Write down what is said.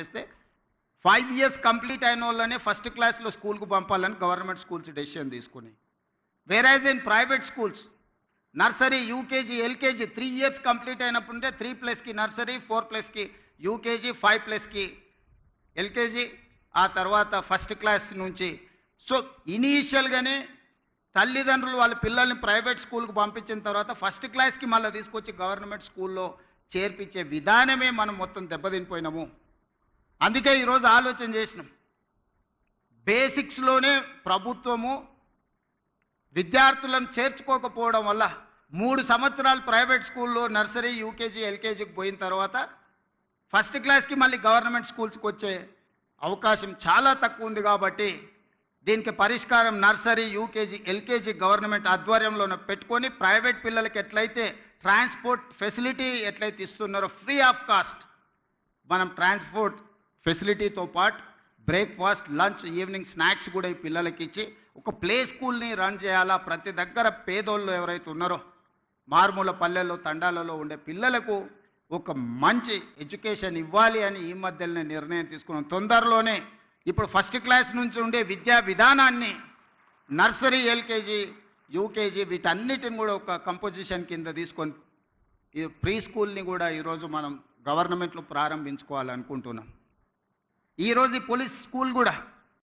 చేస్తే five years complete అయిన వాళ్ళనే ఫస్ట్ క్లాస్లో స్కూల్కు పంపాలని గవర్నమెంట్ స్కూల్స్ డెసిషన్ తీసుకుని. Whereas in private schools nursery UKG LKG three years complete అయినప్పుడే త్రీ ప్లస్కి నర్సరీ ఫోర్ ప్లస్కి యూకేజీ ఫైవ్ ప్లస్కి ఎల్కేజీ ఆ తర్వాత ఫస్ట్ క్లాస్ నుంచి. సో ఇనీషియల్గానే తల్లిదండ్రులు వాళ్ళ పిల్లల్ని ప్రైవేట్ స్కూల్కి పంపించిన తర్వాత ఫస్ట్ క్లాస్కి మళ్ళీ తీసుకొచ్చి గవర్నమెంట్ స్కూల్లో చేర్పించే విధానమే మనం మొత్తం దెబ్బతినిపోయినాము. అందుకే ఈరోజు ఆలోచన చేసినాం. బేసిక్స్లోనే ప్రభుత్వము విద్యార్థులను చేర్చుకోకపోవడం వల్ల మూడు సంవత్సరాలు ప్రైవేట్ స్కూల్లో నర్సరీ యూకేజీ ఎల్కేజీకి పోయిన తర్వాత ఫస్ట్ క్లాస్కి మళ్ళీ గవర్నమెంట్ స్కూల్స్కి వచ్చే అవకాశం చాలా తక్కువ ఉంది కాబట్టి దీనికి పరిష్కారం నర్సరీ యూకేజీ ఎల్కేజీ గవర్నమెంట్ ఆధ్వర్యంలోనే పెట్టుకొని ప్రైవేట్ పిల్లలకి ఎట్లయితే ట్రాన్స్పోర్ట్ ఫెసిలిటీ ఎట్లయితే ఇస్తున్నారో ఫ్రీ ఆఫ్ కాస్ట్ మనం ట్రాన్స్పోర్ట్ ఫెసిలిటీతో పాటు బ్రేక్ఫాస్ట్ లంచ్ ఈవినింగ్ స్నాక్స్ కూడా ఈ పిల్లలకి ఇచ్చి ఒక ప్లే స్కూల్ని రన్ చేయాలా? ప్రతి దగ్గర పేదోళ్ళు ఎవరైతే ఉన్నారో మారుమూల పల్లెల్లో తండాలలో ఉండే పిల్లలకు ఒక మంచి ఎడ్యుకేషన్ ఇవ్వాలి అని ఈ మధ్యలోనే నిర్ణయం తీసుకున్నాం. తొందరలోనే ఇప్పుడు ఫస్ట్ క్లాస్ నుంచి ఉండే విద్యా విధానాన్ని నర్సరీ ఎల్కేజీ యూకేజీ వీటన్నిటిని కూడా ఒక కంపోజిషన్ కింద తీసుకొని ఈ ప్రీ స్కూల్ని కూడా ఈరోజు మనం గవర్నమెంట్లో ప్రారంభించుకోవాలనుకుంటున్నాం. ఈరోజు ఈ పోలీస్ స్కూల్ కూడా